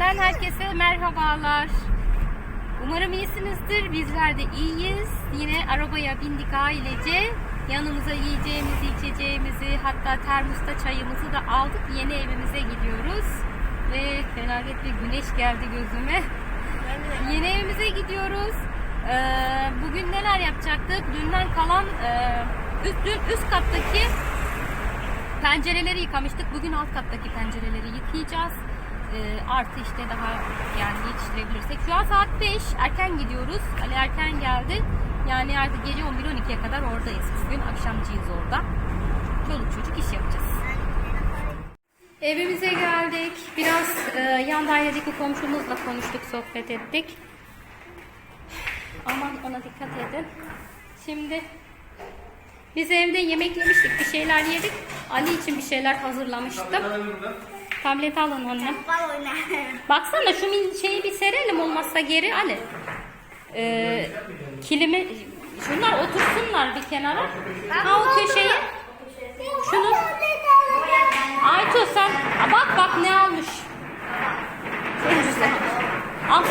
Benden herkese merhabalar. Umarım iyisinizdir. Bizler de iyiyiz. Yine arabaya bindik ailece. Yanımıza yiyeceğimizi, içeceğimizi, hatta termosta çayımızı da aldık. Yeni evimize gidiyoruz. Ve felaket bir güneş geldi gözüme. Yeni evimize gidiyoruz. Ee, bugün neler yapacaktık? Dünden kalan e, dün üst kattaki pencereleri yıkamıştık. Bugün alt kattaki pencereleri yıkayacağız. Ee, artı işte daha yani yetiştirebilirsek. Şu an saat 5. Erken gidiyoruz. Ali erken geldi. Yani artık gece 11-12'ye kadar oradayız. Bugün akşamcıyız orada. Çoluk çocuk iş yapacağız. Evimize geldik. Biraz e, yan dairedeki komşumuzla konuştuk, sohbet ettik. Aman ona dikkat edin. Şimdi biz evde yemek yemiştik, bir şeyler yedik. Ali için bir şeyler hazırlamıştım. Tablet alın. Bal oynar. Baksana şu şeyi bir serelim olmazsa geri Ali. Ee, kilimi şunlar otursunlar bir kenara. Ha o köşeye. Şunu. Aytu sen bak bak ne almış. Al.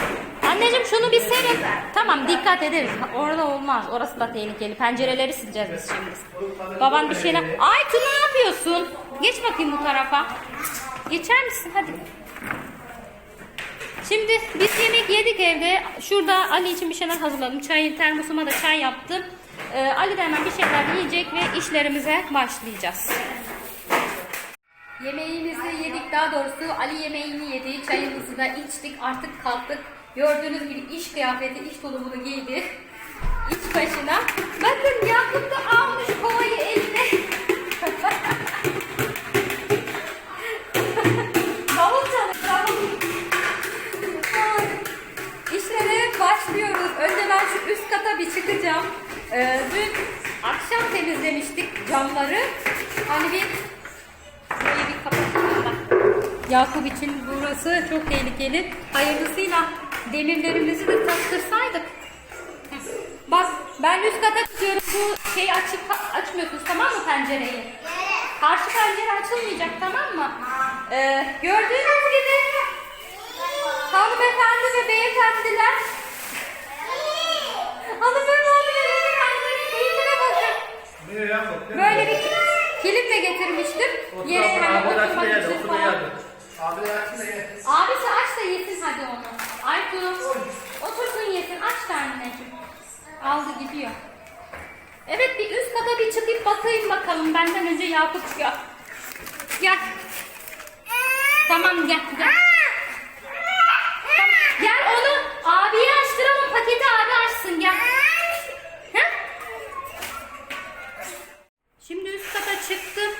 Anneciğim şunu bir serin. Tamam dikkat ederiz. Orada olmaz. Orası da tehlikeli. Pencereleri sileceğiz biz şimdi. Baban bir şeyler. Aytu ne yapıyorsun? Geç bakayım bu tarafa. Geçer misin? Hadi. Şimdi biz yemek yedik evde. Şurada Ali için bir şeyler hazırladım. Çay termosuma da çay yaptım. Ee, Ali de hemen bir şeyler yiyecek ve işlerimize başlayacağız. Yemeğimizi yedik daha doğrusu Ali yemeğini yedi, çayımızı da içtik artık kalktık. Gördüğünüz gibi iş kıyafeti, iş tulumunu giydi. İç başına. Bakın Yakup da almış kovayı eline. Davul çalın, davul. İşlere başlıyoruz. Önce ben şu üst kata bir çıkacağım. Ee, dün akşam temizlemiştik camları. Hani bir Burayı bir kapatayım da. Yakup için burası çok tehlikeli. Hayırlısıyla demirlerimizi de taktırsaydık. Bak ben üst kata çıkıyorum. Bu şeyi açıp açmıyorsunuz tamam mı pencereyi? Karşı pencere açılmayacak tamam mı? Ee, gördüğünüz gibi hanımefendi ve beyefendiler hanımefendi ve beyefendilerin keyfine bakın. Böyle bir kilim de getirmiştim. Yere hani oturmak için falan. Abisi aç da yesin hadi onu. Aytun otursun yesin aç anneciğim. Aldı gidiyor. Evet bir üst kata bir çıkıp bakayım bakalım. Benden önce Yakup çıkıyor. Gel. Tamam gel gel. Tamam, Gel onu abiye açtıralım paketi abi açsın gel. Heh. Şimdi üst kata çıktım.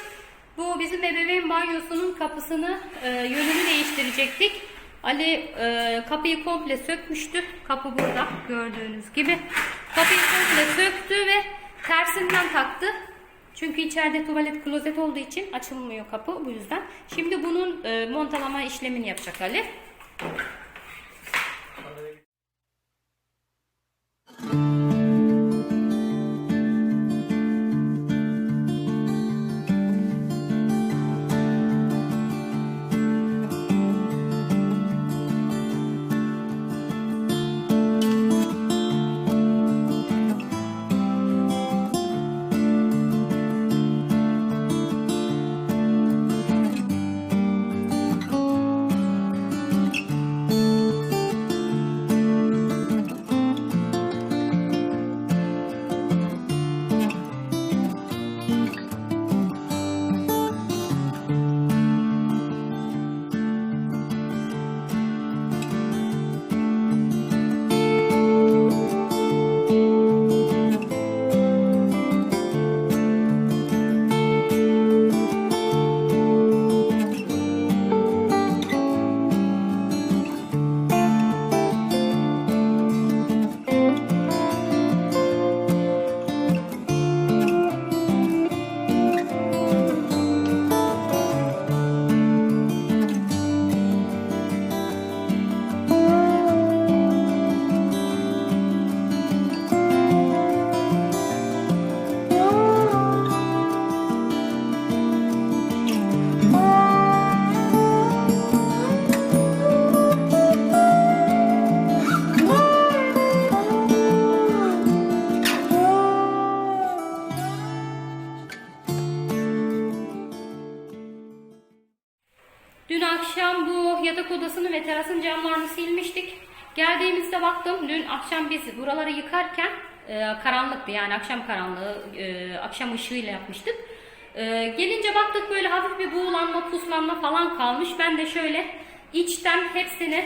Bu bizim ebeveyn banyosunun kapısını e, yönünü değiştirecektik. Ali e, kapıyı komple sökmüştü. Kapı burada gördüğünüz gibi. Kapıyı komple söktü ve tersinden taktı. Çünkü içeride tuvalet klozet olduğu için açılmıyor kapı bu yüzden. Şimdi bunun e, montalama işlemini yapacak Ali. Akşam bu yatak odasını ve terasın camlarını silmiştik. Geldiğimizde baktım dün akşam biz buraları yıkarken e, karanlıktı yani akşam karanlığı, e, akşam ışığıyla yapmıştık. E, gelince baktık böyle hafif bir buğulanma, puslanma falan kalmış. Ben de şöyle içten hepsini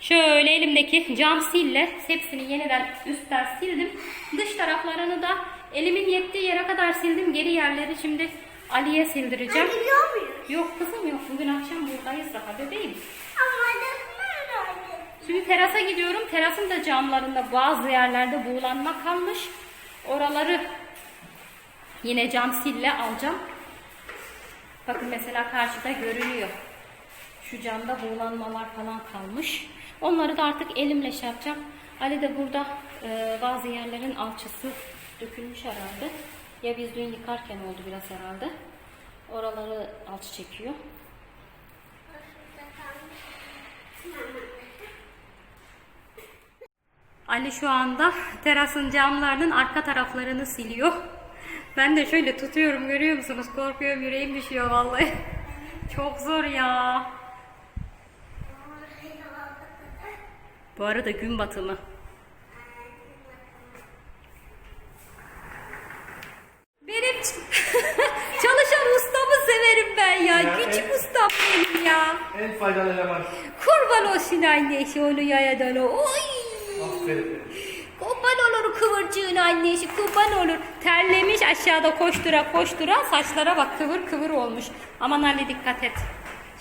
şöyle elimdeki cam sille hepsini yeniden üstten sildim. Dış taraflarını da elimin yettiği yere kadar sildim. Geri yerleri şimdi Ali'ye sildireceğim. Muyuz? Yok kızım yok. Bugün akşam buradayız daha bebeğim. Ama? Şimdi terasa gidiyorum. Terasın da camlarında bazı yerlerde buğulanma kalmış. Oraları yine cam sille alacağım. Bakın mesela karşıda görünüyor. Şu camda buğulanmalar falan kalmış. Onları da artık elimle şey yapacağım. Ali de burada e, bazı yerlerin alçısı dökülmüş herhalde. Ya biz dün yıkarken oldu biraz herhalde. Oraları alçı çekiyor. Ali şu anda terasın camlarının arka taraflarını siliyor. Ben de şöyle tutuyorum görüyor musunuz? Korkuyorum yüreğim düşüyor vallahi. Çok zor ya. Bu arada gün batımı. Benim ç- çalışan ustamı ben ya. Ya, Küçük evet. ustam benim ya. En faydalı eleman. Kurban olsun annesi onu yayadan o. Oy. Aferin. Kurban olur kıvırcığın annesi kurban olur. Terlemiş aşağıda koştura koştura saçlara bak kıvır kıvır olmuş. Aman Ali dikkat et.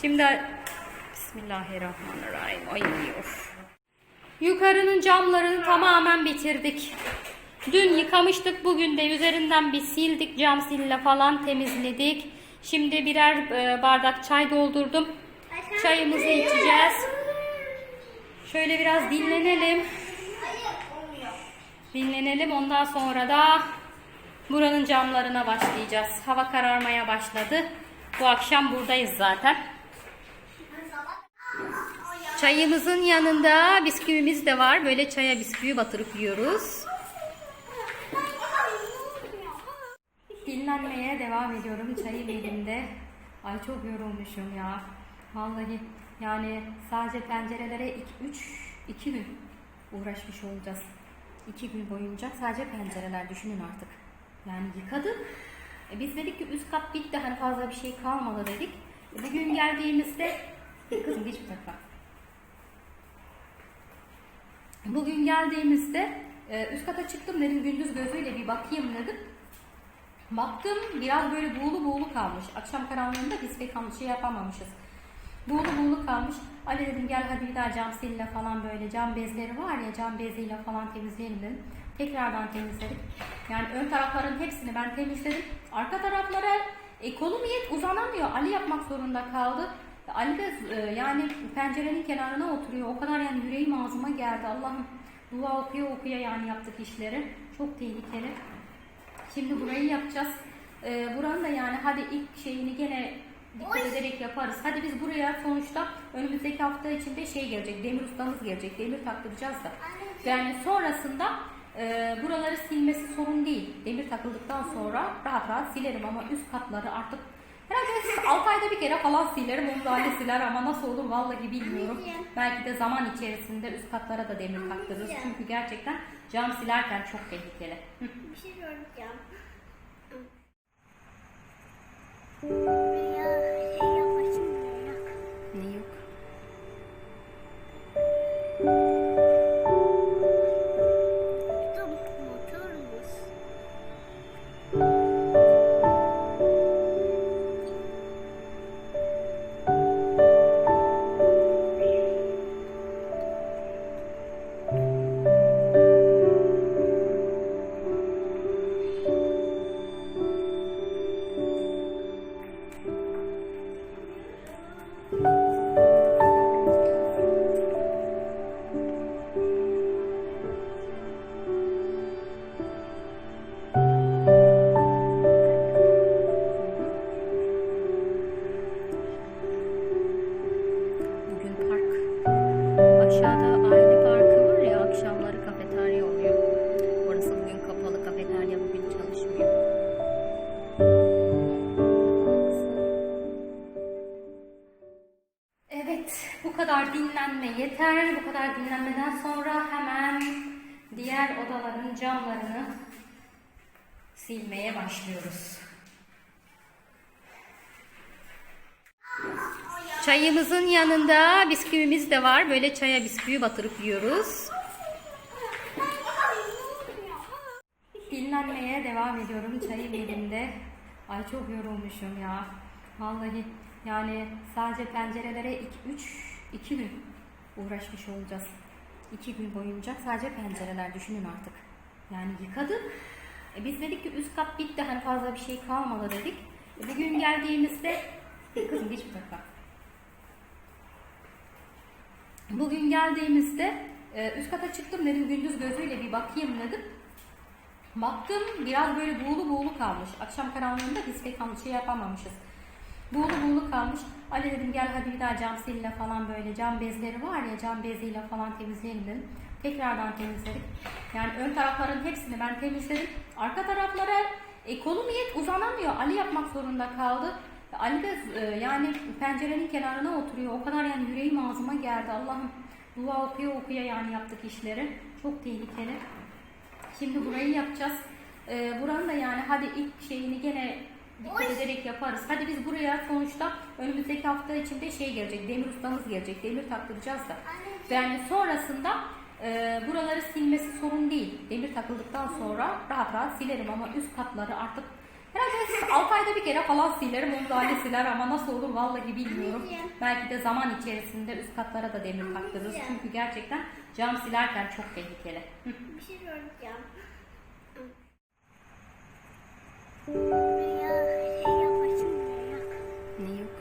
Şimdi Bismillahirrahmanirrahim. Ay of. Yukarının camlarını tamamen bitirdik. Dün yıkamıştık, bugün de üzerinden bir sildik, cam sille falan temizledik. Şimdi birer e, bardak çay doldurdum. Çayımızı içeceğiz. Şöyle biraz dinlenelim. Dinlenelim ondan sonra da buranın camlarına başlayacağız. Hava kararmaya başladı. Bu akşam buradayız zaten. Çayımızın yanında bisküvimiz de var. Böyle çaya bisküvi batırıp yiyoruz. Dinlenmeye devam ediyorum çayım elimde. Ay çok yorulmuşum ya. Vallahi yani sadece pencerelere 3 2 gün uğraşmış olacağız. 2 gün boyunca sadece pencereler düşünün artık. Yani yıkadık. E biz dedik ki üst kat bitti hani fazla bir şey kalmadı dedik. E bugün geldiğimizde kızım geç bir tarafa. Bugün geldiğimizde e, üst kata çıktım dedim gündüz gözüyle bir bakayım dedim. Baktım biraz böyle buğulu buğulu kalmış. Akşam karanlığında biz pek şey yapamamışız. Buğulu buğulu kalmış. Ali dedim gel hadi bir daha cam sille falan böyle cam bezleri var ya cam beziyle falan temizleyelim dedim. Tekrardan temizledik. Yani ön tarafların hepsini ben temizledim. Arka taraflara e, kolum yet uzanamıyor. Ali yapmak zorunda kaldı. Ali de e, yani pencerenin kenarına oturuyor. O kadar yani yüreğim ağzıma geldi. Allah'ım dua okuya okuya yani yaptık işleri. Çok tehlikeli. Şimdi burayı yapacağız. Ee, buranın da yani hadi ilk şeyini gene dikkat ederek yaparız. Hadi biz buraya sonuçta önümüzdeki hafta içinde şey gelecek, demir ustamız gelecek, demir taktıracağız da. Yani sonrasında e, buraları silmesi sorun değil. Demir takıldıktan sonra rahat rahat silerim ama üst katları artık herhalde 6 ayda bir kere falan silerim. Onu da siler ama nasıl olur vallahi bilmiyorum. Belki de zaman içerisinde üst katlara da demir taktırırız. Çünkü gerçekten cam silerken çok tehlikeli. Bir şey soracağım. kadar dinlenme yeter. Bu kadar dinlenmeden sonra hemen diğer odaların camlarını silmeye başlıyoruz. Çayımızın yanında bisküvimiz de var. Böyle çaya bisküvi batırıp yiyoruz. Dinlenmeye devam ediyorum. Çayım elimde. Ay çok yorulmuşum ya. Vallahi yani sadece pencerelere 3 2 gün uğraşmış olacağız. 2 gün boyunca sadece pencereler düşünün artık. Yani yıkadım. E biz dedik ki üst kat bitti hani fazla bir şey kalmadı dedik. E bugün geldiğimizde E kızım geç bir dakika. Bugün geldiğimizde e, üst kata çıktım dedim gündüz gözüyle bir bakayım dedim. Baktım biraz böyle buğulu buğulu kalmış. Akşam karanlığında biz pek tam şey yapamamışız. Buğulu buğulu kalmış. Ali dedim gel hadi bir daha cam sille falan böyle cam bezleri var ya cam beziyle falan temizleyelim dedim. Tekrardan temizledik. Yani ön tarafların hepsini ben temizledim. Arka taraflara e, kolum yet uzanamıyor. Ali yapmak zorunda kaldı. Ali de e, yani pencerenin kenarına oturuyor. O kadar yani yüreğim ağzıma geldi. Allah'ım dua okuya okuya yani yaptık işleri. Çok tehlikeli. Şimdi burayı yapacağız. Ee, buranın da yani hadi ilk şeyini gene dikkat ederek yaparız. Hadi biz buraya sonuçta önümüzdeki hafta içinde şey gelecek, demir ustamız gelecek, demir taktıracağız da. Yani sonrasında e, buraları silmesi sorun değil. Demir takıldıktan sonra rahat rahat silerim ama üst katları artık herhalde 6 ayda bir kere falan silerim. Onu da Ali siler ama nasıl olur vallahi bilmiyorum. Belki de zaman içerisinde üst katlara da demir taktırırız. Çünkü gerçekten cam silerken çok tehlikeli. Bir şey soracağım. Ya şey yapasın ya. Ne yok? Bu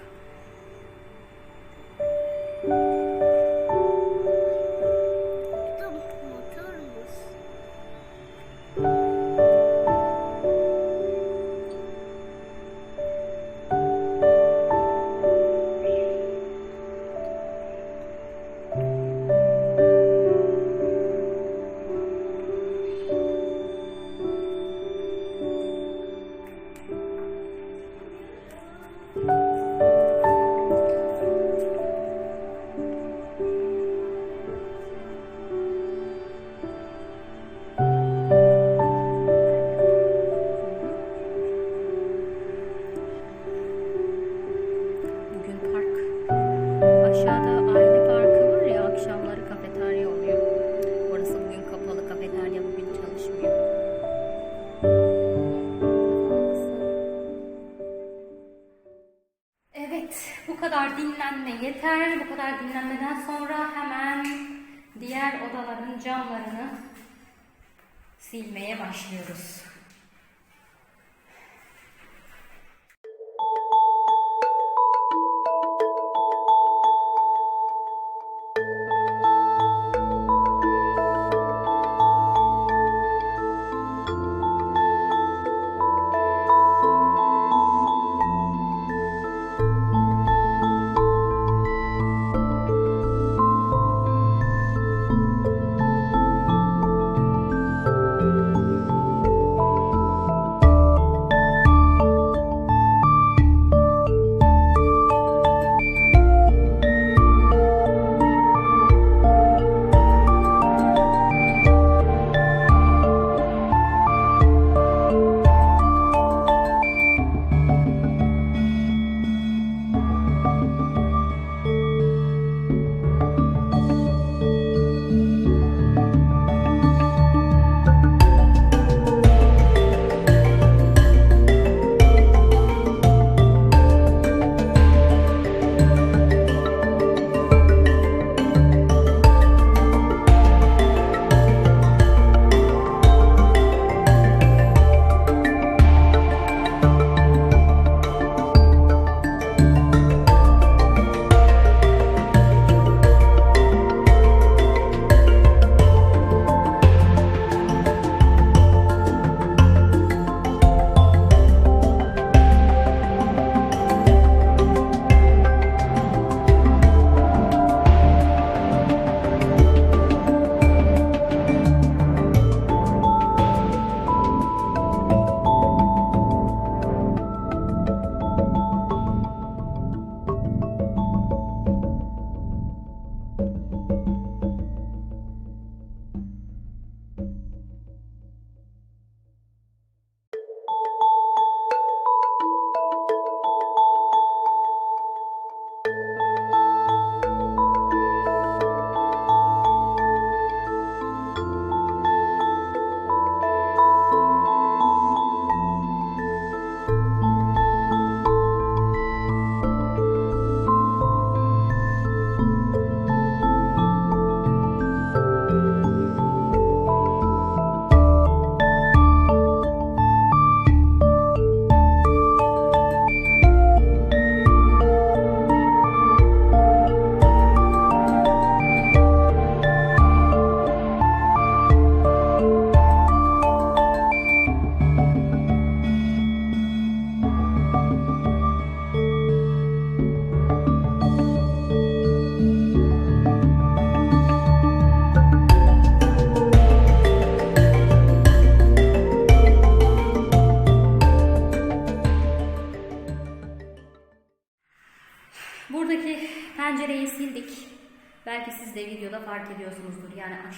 Evet bu kadar dinlenme yeter. Bu kadar dinlenmeden sonra hemen diğer odaların camlarını silmeye başlıyoruz.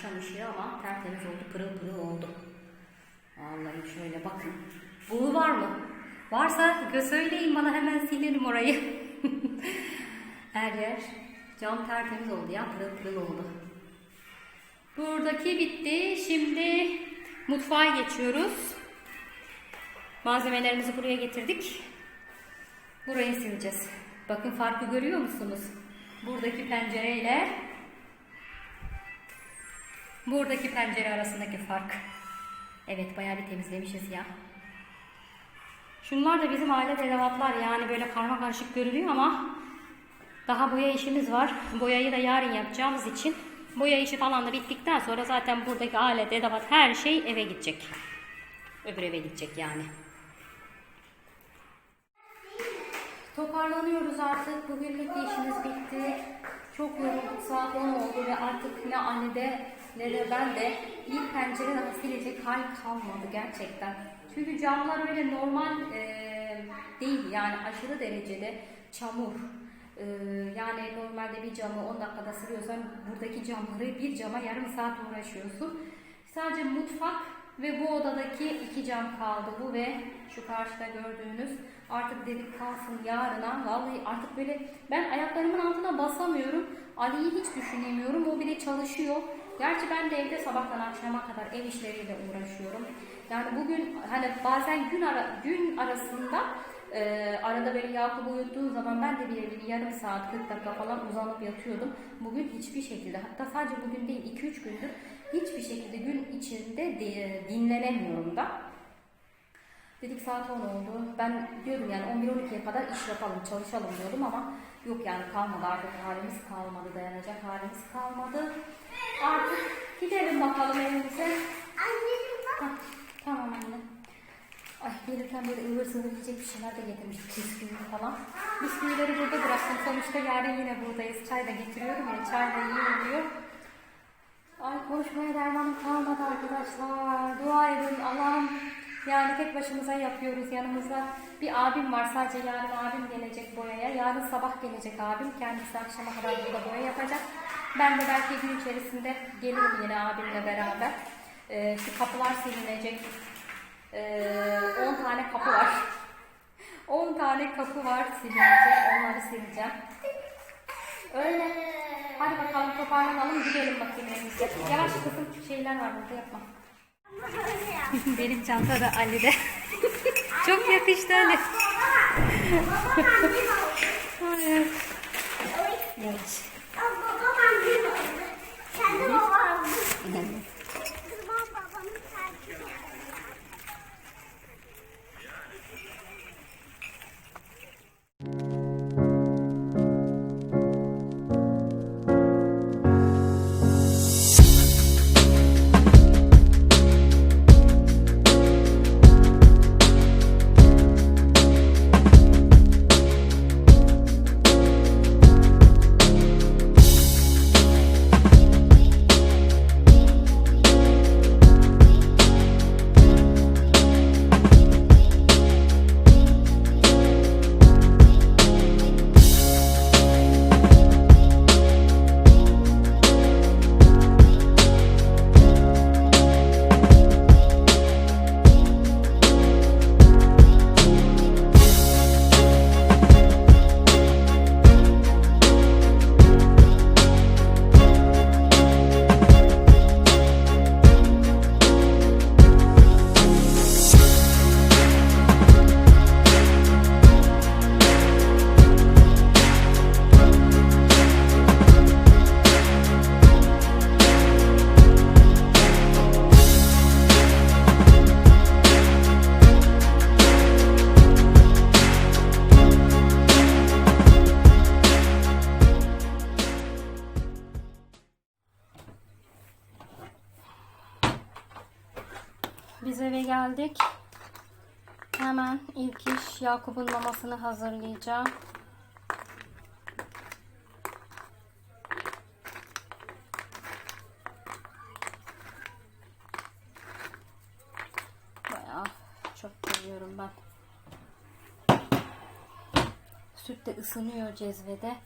Akşam ışığı ama tertemiz oldu, pırıl pırıl oldu. Vallahi şöyle bakın. Buğu var mı? Varsa söyleyin bana hemen silelim orayı. Her yer cam tertemiz oldu ya, pırıl pırıl oldu. Buradaki bitti. Şimdi mutfağa geçiyoruz. Malzemelerimizi buraya getirdik. Burayı sileceğiz. Bakın farkı görüyor musunuz? Buradaki pencereyle buradaki pencere arasındaki fark. Evet bayağı bir temizlemişiz ya. Şunlar da bizim aile dedevatlar yani böyle karma karışık görünüyor ama daha boya işimiz var. Boyayı da yarın yapacağımız için boya işi falan da bittikten sonra zaten buradaki alet, edevat her şey eve gidecek. Öbür eve gidecek yani. Toparlanıyoruz artık. Bugünlük işimiz bitti. Çok yorulduk. Saat 10 oldu ve artık ne annede ne de ben de ilk pencere daha silecek hal kalmadı gerçekten. Çünkü camlar öyle normal e, değil yani aşırı derecede çamur. E, yani normalde bir camı 10 dakikada siliyorsan buradaki camları bir cama yarım saat uğraşıyorsun. Sadece mutfak ve bu odadaki iki cam kaldı. Bu ve şu karşıda gördüğünüz. Artık dedik kalsın yarına. Vallahi artık böyle ben ayaklarımın altına basamıyorum. Ali'yi hiç düşünemiyorum. O bile çalışıyor. Gerçi ben de evde sabahtan akşama kadar ev işleriyle uğraşıyorum. Yani bugün hani bazen gün ara, gün arasında e, arada böyle Yakup'u uyuttuğum zaman ben de bir, bir yarım saat 40 dakika falan uzanıp yatıyordum. Bugün hiçbir şekilde hatta sadece bugün değil 2-3 gündür hiçbir şekilde gün içinde de, dinlenemiyorum da. Dedik saat 10 oldu. Ben diyordum yani 11-12'ye kadar iş yapalım, çalışalım diyordum ama yok yani kalmadı artık halimiz kalmadı, dayanacak halimiz kalmadı. Artık gidelim bakalım evimize. Anneciğim bak. Hah, tamam anne. Ay gelirken böyle ıvır zıvır yiyecek bir şeyler de getirmiştik bisküvi falan. Bisküvileri burada bıraktım. Sonuçta yarın yine buradayız. Çay da getiriyorum ya. Çay da iyi oluyor. Ay konuşmaya dermanım kalmadı arkadaşlar. Dua edin Allah'ım. Yani tek başımıza yapıyoruz. Yanımızda bir abim var. Sadece yarın abim gelecek boyaya. Yarın sabah gelecek abim. Kendisi akşama kadar burada boya yapacak. Ben de belki gün içerisinde gelirim yine abimle beraber. Ee, şu kapılar silinecek. Ee, 10 tane kapı var. 10 tane kapı var silinecek. Onları sileceğim. Öyle. Hadi bakalım toparlanalım gidelim bakayım. Yavaş kızım şeyler var burada yapma. Benim çanta da Ali'de. Çok yakıştı Ali. Evet. Yakup'un mamasını hazırlayacağım. Bayağı çok seviyorum ben. Süt de ısınıyor cezvede.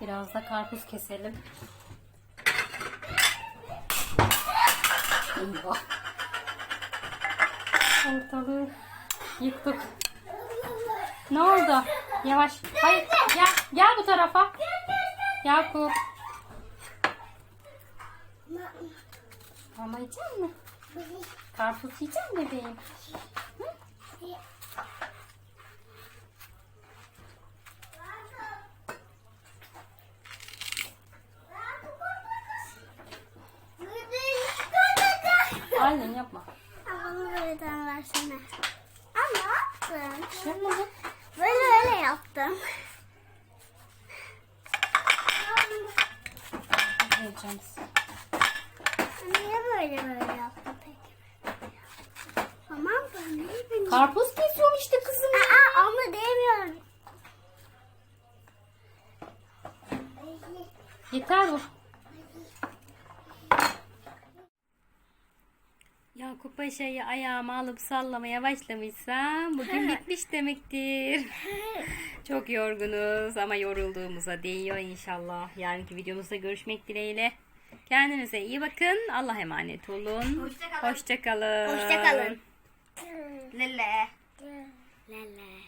Biraz da karpuz keselim. Eyvah. Ortalığı yıktık. Ne oldu? Yavaş. Hayır. Gel. Gel bu tarafa. Yakup. Mama yiyecek mi? Karpuz yiyecek mi bebeğim? Aynen yapma. Bana böyleden versene. Aa, ne yaptın? Yapma. Böyle Yiyeceğim. Niye böyle böyle yaptın peki? Tamam ben bileyim. Karpuz kesiyorum işte kızım. Aa, onu demiyorum. Yeter bu. Yakup Paşa'yı ayağıma alıp sallamaya başlamışsam bugün bitmiş demektir. Çok yorgunuz ama yorulduğumuza değiyor inşallah. Yarınki videomuzda görüşmek dileğiyle. Kendinize iyi bakın. Allah'a emanet olun. Hoşça kalın. Hoşça kalın. Hoşça kalın. Lele. Lele.